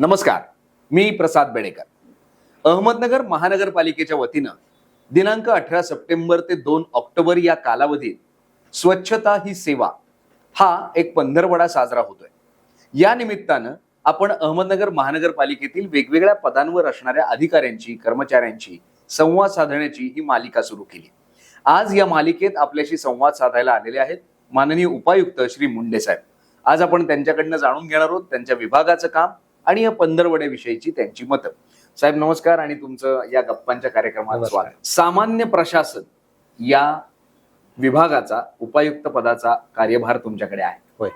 नमस्कार मी प्रसाद बेडेकर. अहमदनगर महानगरपालिकेच्या वतीनं दिनांक अठरा सप्टेंबर ते दोन ऑक्टोबर या कालावधीत स्वच्छता ही सेवा हा एक पंधरवडा साजरा होतोय. या निमित्तानं आपण अहमदनगर महानगरपालिकेतील वेगवेगळ्या पदांवर असणाऱ्या अधिकाऱ्यांची कर्मचाऱ्यांची संवाद साधण्याची ही मालिका सुरू केली. आज या मालिकेत आपल्याशी संवाद साधायला आलेले आहेत माननीय उपायुक्त श्री मुंडे साहेब. आज आपण त्यांच्याकडनं जाणून घेणार आहोत त्यांच्या विभागाचं काम आणि या पंधरवड्याविषयीची त्यांची मतं साहेब नमस्कार आणि तुमचं या गप्पांच्या कार्यक्रमात. स्वागत सामान्य प्रशासन या विभागाचा उपायुक्त पदाचा कार्यभार तुमच्याकडे आहे होय.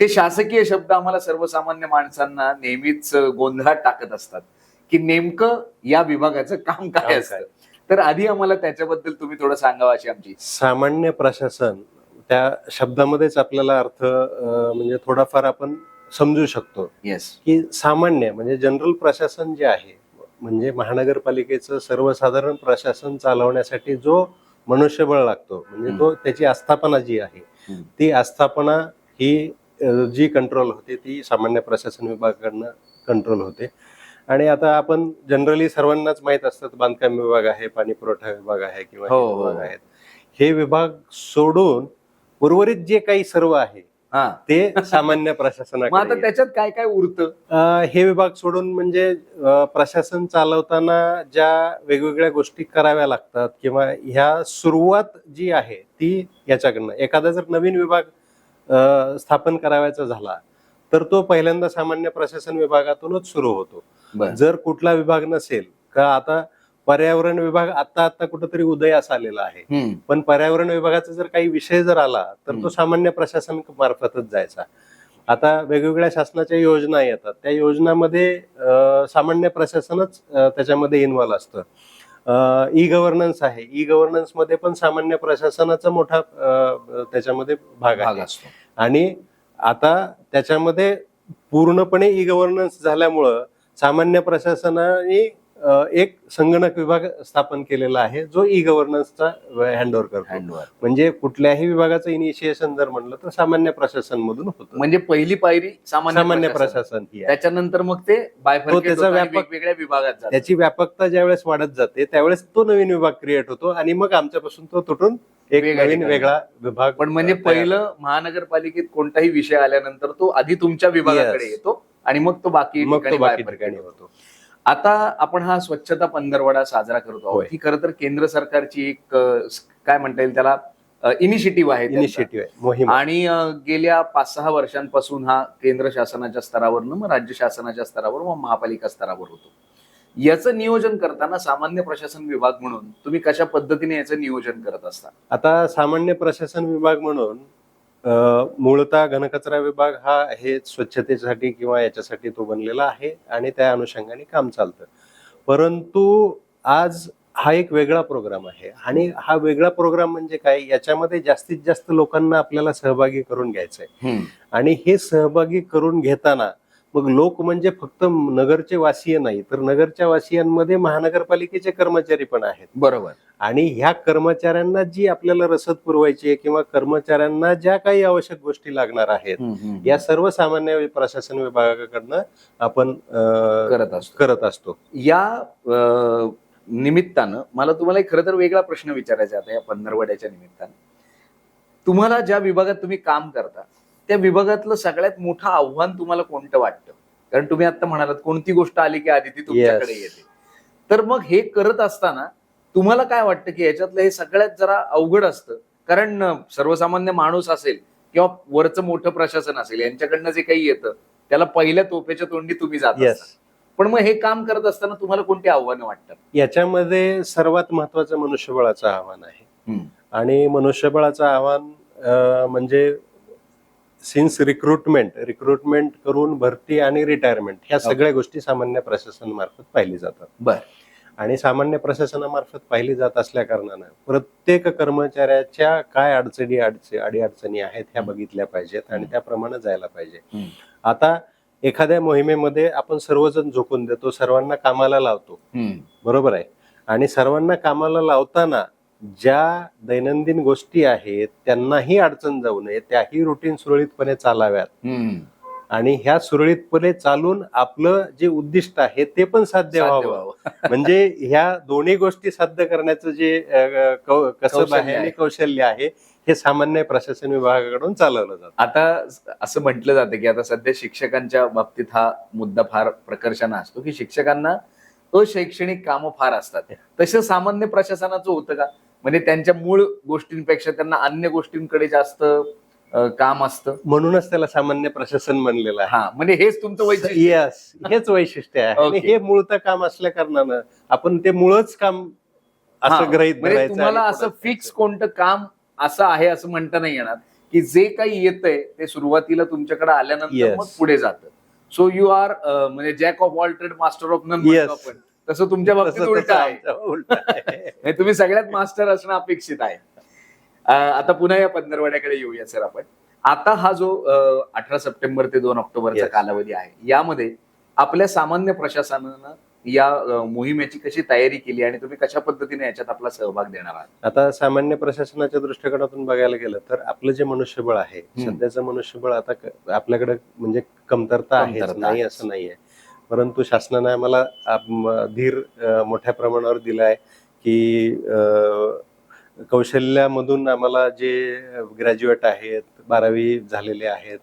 हे शासकीय शब्द आम्हाला सर्वसामान्य माणसांना नेहमीच गोंधळात टाकत असतात की नेमकं या विभागाचं काम काय? असतं तर आधी आम्हाला त्याच्याबद्दल तुम्ही थोडं सांगावं अशी आमची. सामान्य प्रशासन त्या शब्दामध्येच आपल्याला अर्थ म्हणजे थोडाफार आपण समजू शकतो. येस की सामान्य म्हणजे जनरल प्रशासन जे आहे म्हणजे महानगरपालिकेचं सर्वसाधारण प्रशासन चालवण्यासाठी जो मनुष्यबळ लागतो म्हणजे तो त्याची आस्थापना जी आहे. ती आस्थापना ही जी कंट्रोल होते ती सामान्य प्रशासन विभागाकडनं कंट्रोल होते. आणि आता आपण जनरली सर्वांनाच माहीत असतात बांधकाम विभाग आहे पाणी पुरवठा विभाग आहे किंवा हो, हे. विभाग. आहेत. हे विभाग सोडून उर्वरित जे काही सर्व आहे हा. ते सामान्य मग आता प्रशासनाकडे त्याच्यात काय काय उरतं? अं, हे विभाग सोडून म्हणजे अं, प्रशासन चालवताना ज्या वेगवेगळ्या गोष्टी कराव्या लागतात किंवा ह्या सुरुवात जी आहे ती याच्याकडनं. एखादा जर नवीन विभाग अं, स्थापन करावायचा झाला तर तो पहिल्यांदा सामान्य प्रशासन विभागातूनच सुरू होतो. बरं. जर कुठला विभाग नसेल का आता पर्यावरण विभाग आता आता कुठंतरी उदयास आलेला आहे. पण पर्यावरण विभागाचा जर काही विषय जर आला तर. तो सामान्य प्रशासन मार्फतच जायचा. आता वेगवेगळ्या शासनाच्या योजना येतात. त्या योजनामध्ये सामान्य प्रशासनच त्याच्यामध्ये इन्व्हॉल्व असतं. ई गव्हर्नन्स आहे. ई गव्हर्नन्समध्ये पण सामान्य प्रशासनाचा मोठा त्याच्यामध्ये भाग असतो. आणि आता त्याच्यामध्ये पूर्णपणे ई गव्हर्नन्स झाल्यामुळं सामान्य प्रशासनाने एक संगणक विभाग स्थापन केलेला आहे जो ई गव्हर्नन्सचा हँडओव्हर करतो म्हणजे कुठल्याही विभागाचं इनिशिएशन जर म्हणलं तर सामान्य प्रशासन मधून होतं म्हणजे पहिली पायरी सामान्य प्रशासन. ही त्याच्यानंतर मग ते त्याचा व्यापक- वेगवेगळ्या विभागात जातं त्याची व्यापकता ज्यावेळेस वाढत जाते त्यावेळेस तो नवीन विभाग क्रिएट होतो आणि मग आमच्यापासून तो तुटून एक वेगळ्या नवीन. वेगळा विभाग पण म्हणजे पहिलं महानगरपालिकेत कोणताही विषय आल्यानंतर तो आधी तुमच्या विभागाकडे. येतो आणि मग तो बाकी मग ठिकाणी तो बाकी bifurcate ठिकाणी होतो. आता आपण हा स्वच्छता पंधरवडा साजरा करतो आहोत. ही खरं तर केंद्र सरकारची एक काय म्हणता येईल त्याला इनिशिएटिव्ह आहे. इनिशिएटिव्ह आहे. मोहीम आणि गेल्या पाच सहा वर्षांपासून हा केंद्र शासनाच्या स्तरावरनं मग राज्य शासनाच्या स्तरावर मग महापालिका स्तरावर होतो. याचं नियोजन करताना सामान्य प्रशासन विभाग म्हणून तुम्ही कशा पद्धतीने याचं नियोजन करत असता? आता सामान्य प्रशासन विभाग म्हणून मूळतः घनकचरा विभाग हा हे स्वच्छतेसाठी किंवा याच्यासाठी तो बनलेला आहे आणि त्या अनुषंगाने काम चालतं. परंतु आज हा एक वेगळा प्रोग्राम आहे आणि हा वेगळा प्रोग्राम म्हणजे काय? याच्यामध्ये जास्तीत जास्त लोकांना आपल्याला सहभागी करून घ्यायचं आहे आणि हे सहभागी करून घेताना मग लोक म्हणजे फक्त नगरचे वासीय नाही तर नगरच्या वासियांमध्ये महानगरपालिकेचे कर्मचारी पण आहेत. बरोबर. आणि ह्या कर्मचाऱ्यांना जी आपल्याला रसद पुरवायची आहे किंवा कर्मचाऱ्यांना ज्या काही आवश्यक गोष्टी लागणार आहेत या सर्व सामान्य प्रशासन विभागाकडनं आपण करत असतो. करत असतो. या निमित्तानं मला तुम्हाला एक खरं तर वेगळा प्रश्न विचारायचा आता या पंधरवड्याच्या निमित्तानं. तुम्हाला ज्या विभागात तुम्ही काम करता त्या विभागातलं सगळ्यात मोठं आव्हान तुम्हाला कोणतं वाटतं? कारण तुम्ही आता म्हणालात कोणती गोष्ट आली की आधी ती तुमच्याकडे. येते. तर मग हे करत असताना तुम्हाला काय वाटतं की याच्यातलं हे सगळ्यात जरा अवघड असतं? कारण सर्वसामान्य माणूस असेल किंवा वरचं मोठं प्रशासन असेल यांच्याकडनं जे काही येतं त्याला पहिल्या तोफेच्या तोंडी तुम्ही जात. पण मग हे काम करत असताना तुम्हाला कोणती आव्हानं वाटतात? याच्यामध्ये सर्वात महत्वाचं मनुष्यबळाचं आव्हान आहे. आणि मनुष्यबळाचं आव्हान म्हणजे सिन्स रिक्रुटमेंट रिक्रुटमेंट करून भरती आणि रिटायरमेंट ह्या सगळ्या गोष्टी सामान्य प्रशासनामार्फत पाहिली जातात. बर. आणि सामान्य प्रशासनामार्फत पाहिली जात असल्या कारणानं प्रत्येक कर्मचाऱ्याच्या काय अडचणी अडचणी अडीअडचणी आहेत ह्या बघितल्या पाहिजेत आणि त्याप्रमाणे जायला पाहिजे. आता एखाद्या मोहिमेमध्ये आपण सर्वजण झोकून देतो सर्वांना कामाला लावतो. बरोबर आहे. आणि सर्वांना कामाला लावताना ज्या दैनंदिन गोष्टी आहेत त्यांनाही अडचण जाऊ नये. त्याही रुटीन सुरळीतपणे चालाव्यात. आणि ह्या सुरळीतपणे चालून आपलं जे उद्दिष्ट आहे ते पण साध्य व्हावं. म्हणजे ह्या दोन्ही गोष्टी साध्य करण्याचं जे कसब आहे आणि. कौशल्य आहे हे सामान्य प्रशासन विभागाकडून चालवलं जातं. आता असं म्हटलं जातं की आता सध्या शिक्षकांच्या बाबतीत हा मुद्दा फार प्रकर्षाने असतो की शिक्षकांना अशैक्षणिक कामं फार असतात. तसं सामान्य प्रशासनाचं होतं का? म्हणजे त्यांच्या मूळ गोष्टींपेक्षा त्यांना अन्य गोष्टींकडे जास्त काम असतं. म्हणूनच त्याला सामान्य प्रशासन म्हणलेलं आहे. हा म्हणजे हेच तुमचं वैशिष्ट्य. येस हेच वैशिष्ट्य आहे. आणि Okay. हे मूळत काम असल्या कारणानं आपण ते मुळच काम असं ग्रहित म्हणजे धरायचं तुम्हाला आणि असं पुढे फिक्स कोणतं काम असं आहे असं म्हणता नाही येणार. की जे काही येतंय ते सुरुवातीला तुमच्याकडे आल्यानंतर Yes. मग पुढे जातं. सो यू आर म्हणजे jack of all trade master of none Yes. तसं तुमच्या बाबतीत उलट आहे तुम्ही सगळ्यात मास्टर असणं अपेक्षित आहे आता पुन्हा या पंधरवड्याकडे येऊया सर आपण आता हा जो अठरा सप्टेंबर ते दोन ऑक्टोबरचा. कालावधी आहे यामध्ये आपल्या सामान्य प्रशासनानं या मोहिमेची कशी तयारी केली आणि तुम्ही कशा पद्धतीने याच्यात आपला सहभाग देणार आहात आता सामान्य प्रशासनाच्या दृष्टिकोनातून बघायला गेलं तर आपलं जे मनुष्यबळ आहे. सध्याचं मनुष्यबळ आता आपल्याकडे म्हणजे कमतरता आहे कमतरता नाही आहे. परंतु शासनाने आम्हाला धीर मोठ्या प्रमाणावर दिलाय की अ, कौशल्यामधून आम्हाला जे ग्रॅज्युएट आहेत बारावी झालेले आहेत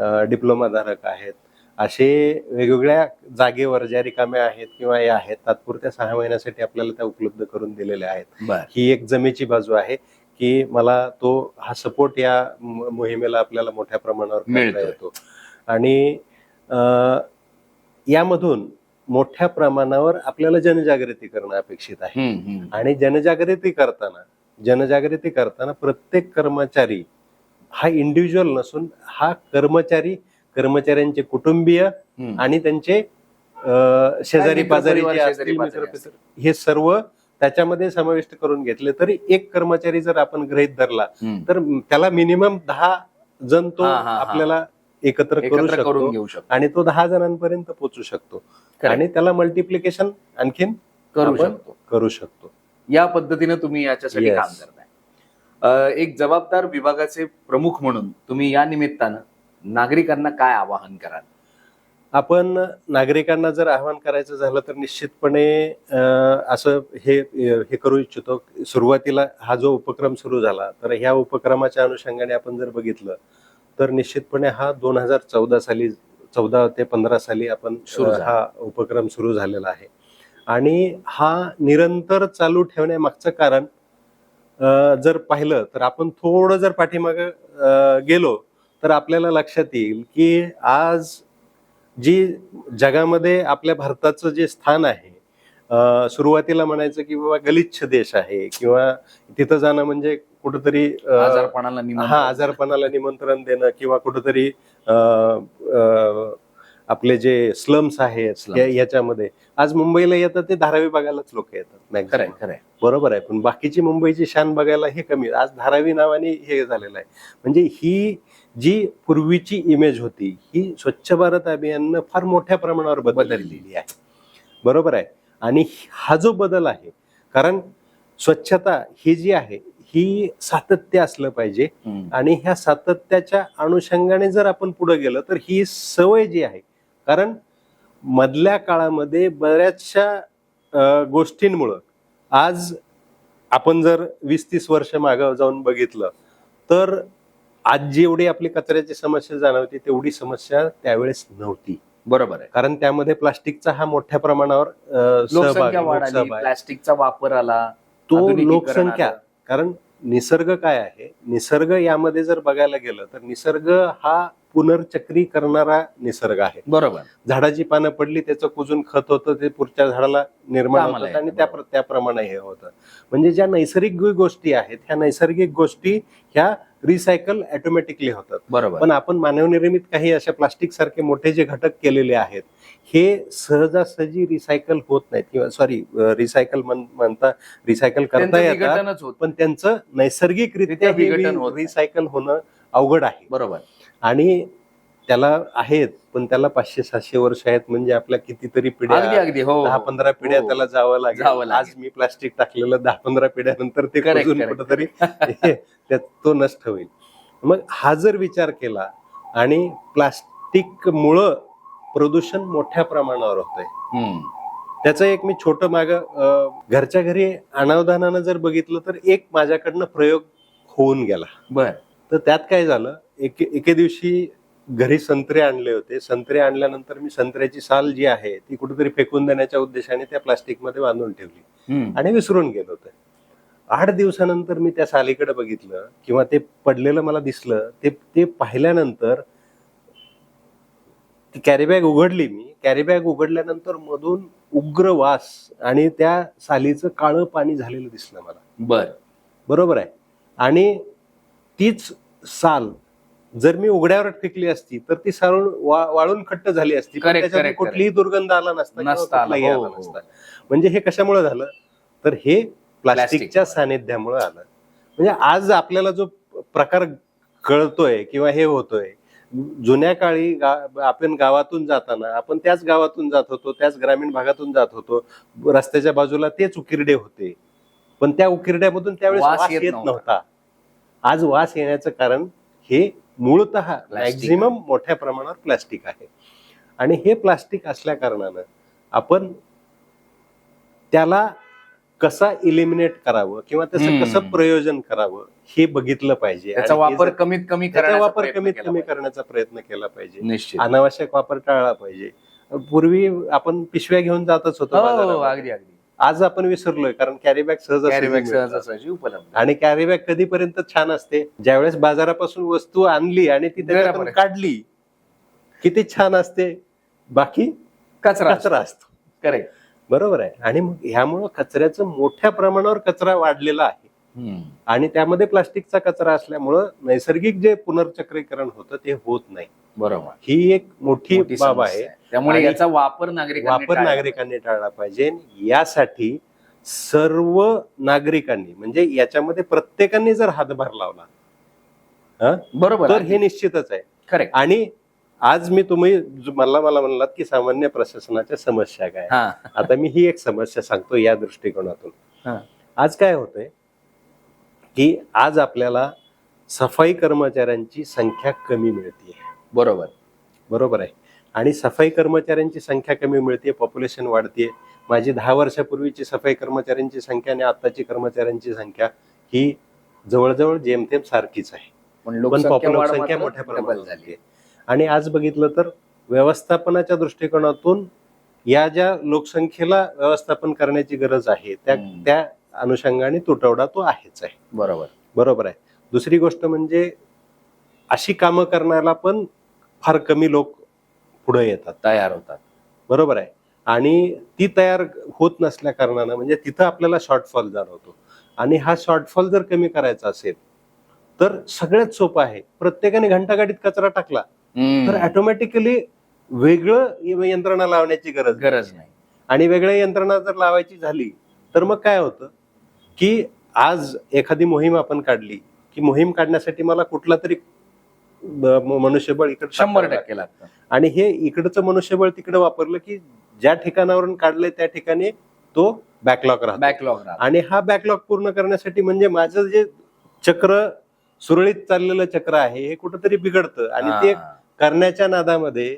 अ, डिप्लोमा धारक आहेत असे वेगवेगळ्या जागेवर ज्या रिकाम्या आहेत किंवा या आहेत तात्पुरत्या सहा महिन्यासाठी आपल्याला त्या उपलब्ध करून दिलेल्या आहेत. ही एक जमेची बाजू आहे की मला तो हा सपोर्ट या मोहिमेला आपल्याला मोठ्या प्रमाणावर मिळतोय. येतो. आणि यामधून मोठ्या प्रमाणावर आपल्याला जनजागृती करणं अपेक्षित आहे. आणि जनजागृती करताना जनजागृती करताना प्रत्येक कर्मचारी हा इंडिव्हिज्युअल नसून हा कर्मचारी कर्मचाऱ्यांचे कुटुंबीय आणि त्यांचे शेजारी पाजारी हे सर्व त्याच्यामध्ये समाविष्ट करून घेतले तरी एक कर्मचारी जर आपण गृहीत धरला तर त्याला मिनिमम दहा जण तो. आपल्याला एकत्र करू एकत्र करून शकतो घेऊ शकतो. आणि तो दहा जणांपर्यंत पोहोचू शकतो. Correct. आणि त्याला मल्टिप्लिकेशन आणखीन करू आपण शकतो. करू शकतो. या पद्धतीने तुम्ही याच्यासाठी Yes. काम करताय. अं, एक जबाबदार विभागाचे प्रमुख म्हणून तुम्ही या निमित्तानं नागरिकांना काय आवाहन कराल? आपण नागरिकांना जर आवाहन करायचं झालं तर निश्चितपणे अं, असं हे हे करू इच्छितो. सुरुवातीला हा जो उपक्रम सुरू झाला तर ह्या उपक्रमाच्या अनुषंगाने आपण जर बघितलं तर निश्चितपणे हा दोन हजार चौदा साली चौदा ते पंधरा साली आपण. हा उपक्रम सुरू झालेला आहे आणि हा निरंतर चालू ठेवण्यामागचं कारण जर पाहिलं तर आपण थोडं जर पाठीमागं गेलो तर आपल्याला लक्षात येईल की आज जी जगामध्ये आपल्या भारताचं जे स्थान आहे सुरुवातीला म्हणायचं की बाबा गलिच्छ देश आहे किंवा तिथं जाणं म्हणजे कुठंतरी आजारपणाला. हा आजारपणाला निमंत्रण देणं किंवा कुठंतरी आपले जे स्लम्स आहेत याच्यामध्ये. आज मुंबईला येतात ते धारावी बघायलाच लोक येतात. खरंय खरंय. बरोबर आहे पण बाकीची मुंबईची शान बघायला हे कमी आज धारावी नावाने हे झालेलं आहे. म्हणजे ही जी पूर्वीची इमेज होती ही स्वच्छ भारत अभियाननं फार मोठ्या प्रमाणावर बदललेली आहे. बरोबर आहे. आणि हा जो बदल आहे कारण स्वच्छता ही जी आहे ही सातत्य असलं पाहिजे. आणि ह्या सातत्याच्या अनुषंगाने जर आपण पुढे गेलं तर ही सवय जी आहे कारण मधल्या काळामध्ये बऱ्याचशा गोष्टींमुळं आज आपण जर वीस तीस वर्ष मागं जाऊन बघितलं तर आज जी एवढी आपली कचऱ्याची समस्या जाणवती तेवढी समस्या त्यावेळेस नव्हती बरोबर आहे कारण त्यामध्ये प्लास्टिकचा हा मोठ्या प्रमाणावर. प्लास्टिकचा वापर आला तो लोकसंख्या. कारण निसर्ग काय आहे? निसर्ग यामध्ये जर बघायला गेलं तर निसर्ग हा पुनर्चक्री करणारा निसर्ग आहे. बरोबर. झाडाची पानं पडली त्याचं कुजून खत होतं ते पुढच्या झाडाला निर्माण होतं आणि त्या. त्याप्रमाणे हे होतं. म्हणजे ज्या नैसर्गिक गोष्टी आहेत ह्या नैसर्गिक गोष्टी ह्या रिसायकल ऑटोमॅटिकली होतात. बरोबर. पण आपण मानवनिर्मित काही अशा प्लास्टिक सारखे मोठे जे घटक केलेले आहेत हे सहजासहजी रिसायकल होत नाहीत किंवा सॉरी रिसायकल म्हणता रिसायकल करता येतात पण त्यांचं नैसर्गिकरित्या. रिसायकल होणं अवघड आहे. बरोबर. आणि त्याला आहेत पण त्याला पाचशे सातशे वर्ष आहेत म्हणजे आपल्या कितीतरी अगदी पिढ्या अगदी हो दहा हो. पंधरा पिढ्या हो. त्याला जावं लागेल. आज मी प्लास्टिक टाकलेलं दहा पंधरा पिढ्यानंतर ते. कुठंतरी तो नष्ट होईल मग हा जर विचार केला आणि प्लास्टिक मुळे प्रदूषण मोठ्या प्रमाणावर होतंय. त्याचं एक मी छोटं माग घरच्या घरी अनावधानानं जर बघितलं तर एक माझ्याकडनं प्रयोग होऊन गेला बर तर त्यात काय झालं एके एके दिवशी घरी संत्रे आणले होते. संत्रे आणल्यानंतर मी संत्र्याची साल जी आहे ती कुठेतरी फेकून देण्याच्या उद्देशाने त्या प्लास्टिकमध्ये बांधून ठेवली. आणि विसरून गेलो होते. आठ दिवसानंतर मी त्या सालीकडे बघितलं किंवा ते पडलेलं मला दिसलं. ते ते पाहिल्यानंतर ती कॅरीबॅग उघडली मी. कॅरीबॅग उघडल्यानंतर मधून उग्र वास आणि त्या सालीचं काळं पाणी झालेलं दिसलं मला. बर. बरोबर आहे. आणि तीच साल जर मी उघड्यावर फेकली असती तर ती साळून वा- वाळून खट्ट झाली असती. कुठलीही दुर्गंध आला नसता हो, आला हो. नसता. म्हणजे हे कशामुळे झालं? तर हे प्लास्टिकच्या. सानिध्यामुळे आलं. म्हणजे आज आपल्याला जो प्रकार कळतोय किंवा हे होतोय जुन्या काळी गा- आपण गावातून जाताना आपण त्याच गावातून जात होतो त्याच ग्रामीण भागातून जात होतो रस्त्याच्या बाजूला तेच उकिरडे होते. पण त्या उकिरड्यामधून त्यावेळेस वास येत. नव्हता. आज वास येण्याचं कारण हे मूळत मॅक्झिमम मोठ्या प्रमाणावर प्लास्टिक आहे. आणि हे प्लास्टिक असल्या कारणानं आपण त्याला कसा इलिमिनेट करावं किंवा त्याचं. कसं प्रयोजन करावं हे बघितलं पाहिजे. त्याचा हे वापर कमीत कमी वापर कमीत कमी. करण्याचा प्रयत्न केला पाहिजे. अनावश्यक वापर टाळला पाहिजे. पूर्वी आपण पिशव्या घेऊन जातच होतो हो बाजारामध्ये. अगदी अगदी. आज आपण विसरलोय कारण कॅरी बॅग सहज कॅरी बॅग मिळतात. सहजासहजी उपलब्ध. आणि कॅरी बॅग कधीपर्यंत छान असते? ज्यावेळेस बाजारापासून वस्तू आणली आणि ती त्याच्यातून घरापर्यंत. काढली किती छान असते? बाकी कचरा कचरा असतो. करेक्ट. बरोबर आहे. आणि मग ह्यामुळं कचऱ्याचं मोठ्या प्रमाणावर कचरा वाढलेला आहे. आणि त्यामध्ये प्लास्टिकचा कचरा असल्यामुळं नैसर्गिक जे पुनर्चक्रीकरण होतं ते होत नाही. बरोबर. ही एक मोठी बाब आहे. त्यामुळे याचा वापर नागरिकांनी वापर नागरिकांनी टाळला पाहिजे. यासाठी सर्व नागरिकांनी म्हणजे याच्यामध्ये प्रत्येकाने जर हातभार लावला. बरोबर. तर हे निश्चितच आहे. करेक्ट आणि आज मी तुम्ही मला मला म्हणलात की सामान्य प्रशासनाच्या समस्या काय आता मी ही एक समस्या सांगतो या दृष्टिकोनातून. हा. आज काय होतंय? की आज आपल्याला सफाई कर्मचाऱ्यांची संख्या कमी मिळते बरोबर. बरोबर आहे. आणि सफाई कर्मचाऱ्यांची संख्या कमी मिळते पॉप्युलेशन वाढते माझी दहा वर्षापूर्वीची सफाई कर्मचाऱ्यांची संख्या आणि आताची कर्मचाऱ्यांची संख्या ही जवळजवळ जेमतेम सारखीच आहे. पण संख्या मोठ्या प्रमाणात झाली. आणि आज बघितलं तर व्यवस्थापनाच्या दृष्टिकोनातून या ज्या लोकसंख्येला व्यवस्थापन करण्याची गरज आहे त्या. त्या अनुषंगाने तुटवडा तो आहेच आहे. बरोबर. बरोबर आहे. दुसरी गोष्ट म्हणजे अशी कामं करण्याला पण फार कमी लोक पुढे येतात. तयार होतात. बरोबर आहे. आणि ती तयार होत नसल्या कारणानं म्हणजे तिथं आपल्याला शॉर्टफॉल जाणवतो. आणि हा शॉर्टफॉल जर कमी करायचा असेल तर सगळ्यात सोपं आहे. प्रत्येकाने घंटागाडीत कचरा टाकला. तर ऑटोमॅटिकली वेगळं यंत्रणा लावण्याची गरज. गरज नाही. आणि वेगळ्या यंत्रणा जर लावायची झाली तर मग काय होतं? की आज एखादी मोहीम आपण काढली की मोहीम काढण्यासाठी मला कुठला तरी मनुष्यबळ इकडे शंभर टक्के लागतं. आणि हे इकडचं मनुष्यबळ तिकडे वापरलं की ज्या ठिकाणावरून काढलंय त्या ठिकाणी तो बॅकलॉग राहतो. बॅकलॉग आणि हा बॅकलॉग पूर्ण करण्यासाठी म्हणजे माझं जे चक्र सुरळीत चाललेलं चक्र आहे हे कुठंतरी बिघडतं. आणि ते करण्याच्या नादामध्ये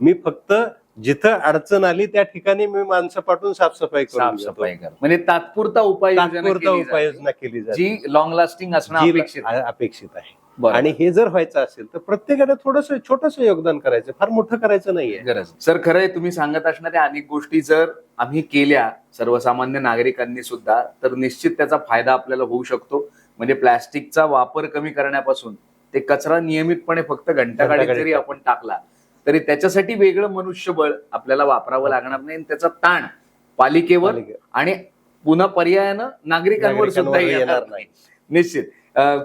मी फक्त जिथं अडचण आली त्या ठिकाणी मी माणसं पाठवून साफसफाई. साफसफाई कर म्हणजे तात्पुरता उपाययोजना तात्पुरता केली जाते, उपाययोजना केली जाते. जी लॉंग लास्टिंग असणं जी अपेक्षित आहे. अपेक्षित आहे. आणि हे जर व्हायचं असेल तर प्रत्येकाने थोडस छोटस योगदान करायचं. फार मोठं करायचं नाहीये. गरज. सर खरंय तुम्ही सांगत असणाऱ्या अनेक गोष्टी जर आम्ही केल्या सर्वसामान्य नागरिकांनी सुद्धा तर निश्चित त्याचा फायदा आपल्याला होऊ शकतो. म्हणजे प्लॅस्टिकचा वापर कमी करण्यापासून ते कचरा नियमितपणे फक्त घंटागाडीत घंटागाडीत जरी आपण टाकला तरी त्याच्यासाठी वेगळं मनुष्यबळ आपल्याला वापरावं लागणार नाही. आणि त्याचा ताण पालिकेवर पालिके- आणि पुन्हा पर्यायानं नागरिकांवर सुद्धा येणार नाही. निश्चित.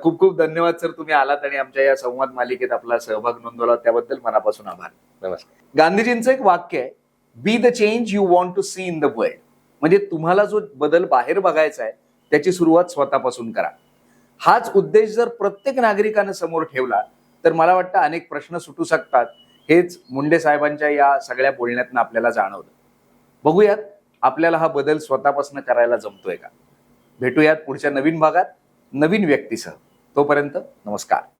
खूप खूप धन्यवाद सर तुम्ही आलात आणि आमच्या या संवाद मालिकेत आपला सहभाग नोंदवला. त्याबद्दल मनापासून आभार. नमस्कार. गांधीजींचं एक वाक्य आहे be the change you want to see in the world म्हणजे तुम्हाला जो बदल बाहेर बघायचा आहे त्याची सुरुवात स्वतःपासून करा. हाच उद्देश जर प्रत्येक नागरिकानं समोर ठेवला तर मला वाटतं अनेक प्रश्न सुटू शकतात. हेच मुंडे साहेबांच्या या सगळ्या बोलण्यातनं आपल्याला जाणवलं. बघूयात आपल्याला हा बदल स्वतःपासून करायला जमतोय का? भेटूयात पुढच्या नवीन भागात नवीन व्यक्तीसह. तोपर्यंत नमस्कार.